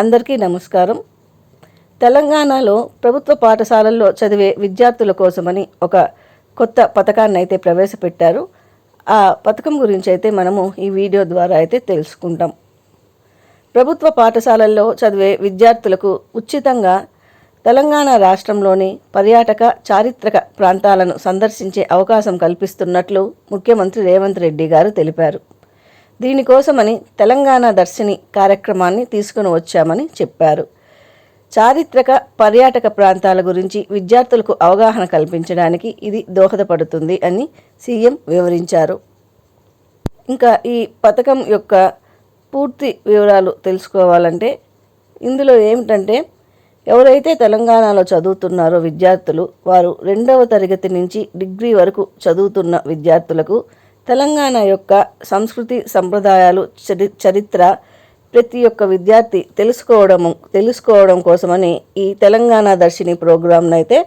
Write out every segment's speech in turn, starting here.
అందరికీ నమస్కారం. తెలంగాణలో ప్రభుత్వ పాఠశాలల్లో చదివే విద్యార్థుల కోసమని ఒక కొత్త పథకాన్ని అయితే ప్రవేశపెట్టారు. ఆ పథకం గురించి అయితే మనము ఈ వీడియో ద్వారా అయితే తెలుసుకుంటాం. ప్రభుత్వ పాఠశాలల్లో చదివే విద్యార్థులకు ఉచితంగా తెలంగాణ రాష్ట్రంలోని పర్యాటక చారిత్రక ప్రాంతాలను సందర్శించే అవకాశం కల్పిస్తున్నట్లు ముఖ్యమంత్రి రేవంత్ రెడ్డి గారు తెలిపారు. దీనికోసమని తెలంగాణ దర్శిని కార్యక్రమాన్ని తీసుకుని వచ్చామని చెప్పారు. చారిత్రక పర్యాటక ప్రాంతాల గురించి విద్యార్థులకు అవగాహన కల్పించడానికి ఇది దోహదపడుతుంది అని సీఎం వివరించారు. ఇంకా ఈ పథకం యొక్క పూర్తి వివరాలు తెలుసుకోవాలంటే ఇందులో ఏమిటంటే ఎవరైతే తెలంగాణలో చదువుతున్నారో విద్యార్థులు వారు రెండవ తరగతి నుంచి డిగ్రీ వరకు చదువుతున్న విద్యార్థులకు తెలంగాణ యొక్క సంస్కృతి సంప్రదాయాలు చరి చరిత్ర ప్రతి ఒక్క విద్యార్థి తెలుసుకోవడం తెలుసుకోవడం కోసమని ఈ తెలంగాణ దర్శిని ప్రోగ్రాంను అయితే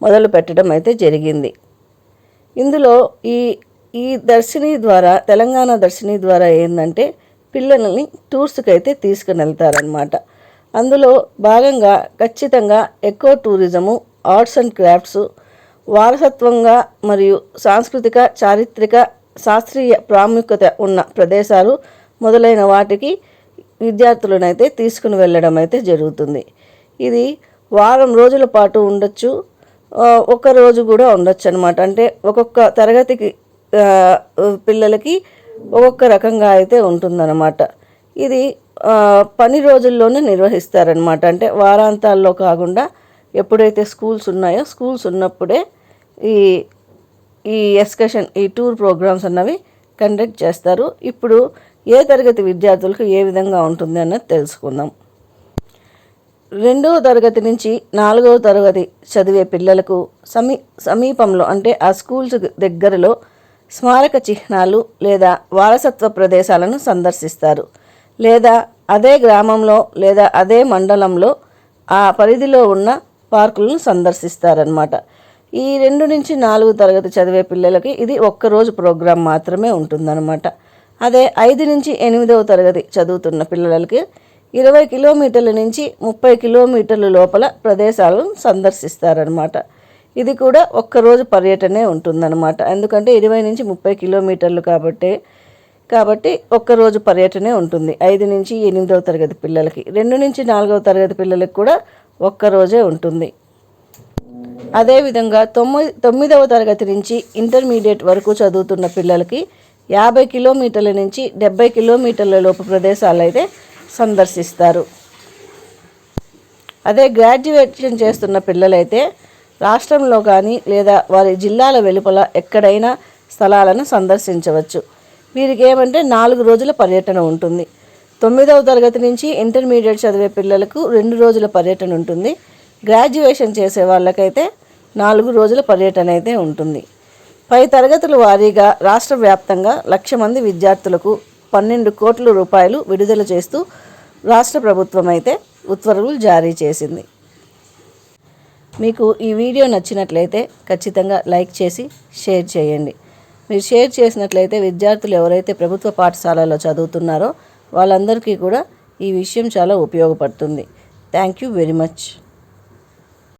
మొదలు పెట్టడం అయితే జరిగింది. ఇందులో ఈ ఈ దర్శిని ద్వారా తెలంగాణ దర్శిని ద్వారా ఏంటంటే పిల్లల్ని టూర్స్కి అయితే తీసుకుని వెళ్తారనమాట అందులో భాగంగా ఖచ్చితంగా ఎక్కువ టూరిజము ఆర్ట్స్ అండ్ క్రాఫ్ట్స్ వారసత్వంగా మరియు సాంస్కృతిక చారిత్రక శాస్త్రీయ ప్రాముఖ్యత ఉన్న ప్రదేశాలు మొదలైన వాటికి విద్యార్థులనైతే తీసుకుని వెళ్ళడం అయితే జరుగుతుంది. ఇది వారం రోజుల పాటు ఉండొచ్చు. ఆ, ఒక రోజు కూడా ఉండొచ్చు అనమాట అంటే ఒక్కొక్క తరగతికి పిల్లలకి ఒక్కొక్క రకంగా అయితే ఉంటుందన్నమాట. ఇది పని రోజుల్లోనే నిర్వహిస్తారనమాట అంటే వారాంతాల్లో కాకుండా ఎప్పుడైతే స్కూల్స్ ఉన్నాయో స్కూల్స్ ఉన్నప్పుడే ఈ ఈ ఎక్స్కర్షన్ ఈ టూర్ ప్రోగ్రామ్స్ అన్నవి కండక్ట్ చేస్తారు. ఇప్పుడు ఏ తరగతి విద్యార్థులకు ఏ విధంగా ఉంటుంది అన్నది తెలుసుకుందాం. రెండవ తరగతి నుంచి నాలుగవ తరగతి చదివే పిల్లలకు సమీ సమీపంలో అంటే ఆ స్కూల్స్ దగ్గరలో స్మారక చిహ్నాలు లేదా వారసత్వ ప్రదేశాలను సందర్శిస్తారు. లేదా అదే గ్రామంలో లేదా అదే మండలంలో ఆ పరిధిలో ఉన్న పార్కులను సందర్శిస్తారనమాట ఈ రెండు నుంచి నాలుగు తరగతి చదివే పిల్లలకి ఇది ఒక్కరోజు ప్రోగ్రాం మాత్రమే ఉంటుందన్నమాట. అదే ఐదు నుంచి ఎనిమిదవ తరగతి చదువుతున్న పిల్లలకి ఇరవై కిలోమీటర్ల నుంచి ముప్పై కిలోమీటర్ల లోపల ప్రదేశాలను సందర్శిస్తారనమాట ఇది కూడా ఒక్కరోజు పర్యటనే ఉంటుందన్నమాట. ఎందుకంటే ఇరవై నుంచి ముప్పై కిలోమీటర్లు కాబట్టి కాబట్టి ఒక్కరోజు పర్యటనే ఉంటుంది ఐదు నుంచి ఎనిమిదవ తరగతి పిల్లలకి. రెండు నుంచి నాలుగవ తరగతి పిల్లలకి కూడా ఒక్కరోజే ఉంటుంది. అదేవిధంగా తొమ్మిది తొమ్మిదవ తరగతి నుంచి ఇంటర్మీడియట్ వరకు చదువుతున్న పిల్లలకి యాభై కిలోమీటర్ల నుంచి డెబ్బై కిలోమీటర్ల లోపు ప్రదేశాలు అయితే సందర్శిస్తారు. అదే గ్రాడ్యుయేషన్ చేస్తున్న పిల్లలైతే రాష్ట్రంలో కానీ లేదా వారి జిల్లాల వెలుపల ఎక్కడైనా స్థలాలను సందర్శించవచ్చు. వీరికి ఏమంటే నాలుగు రోజుల పర్యటన ఉంటుంది. తొమ్మిదవ తరగతి నుంచి ఇంటర్మీడియట్ చదివే పిల్లలకు రెండు రోజుల పర్యటన ఉంటుంది. గ్రాడ్యుయేషన్ చేసే వాళ్ళకైతే నాలుగు రోజుల పర్యటన అయితే ఉంటుంది. పై తరగతుల వారీగా రాష్ట్ర వ్యాప్తంగా లక్ష మంది విద్యార్థులకు పన్నెండు కోట్ల రూపాయలు విడుదల చేస్తూ రాష్ట్ర ప్రభుత్వం అయితే ఉత్తర్వులు జారీ చేసింది. మీకు ఈ వీడియో నచ్చినట్లయితే ఖచ్చితంగా లైక్ చేసి షేర్ చేయండి. మీరు షేర్ చేసినట్లయితే విద్యార్థులు ఎవరైతే ప్రభుత్వ పాఠశాలలో చదువుతున్నారో వాళ్ళందరికీ కూడా ఈ విషయం చాలా ఉపయోగపడుతుంది. Thank you very much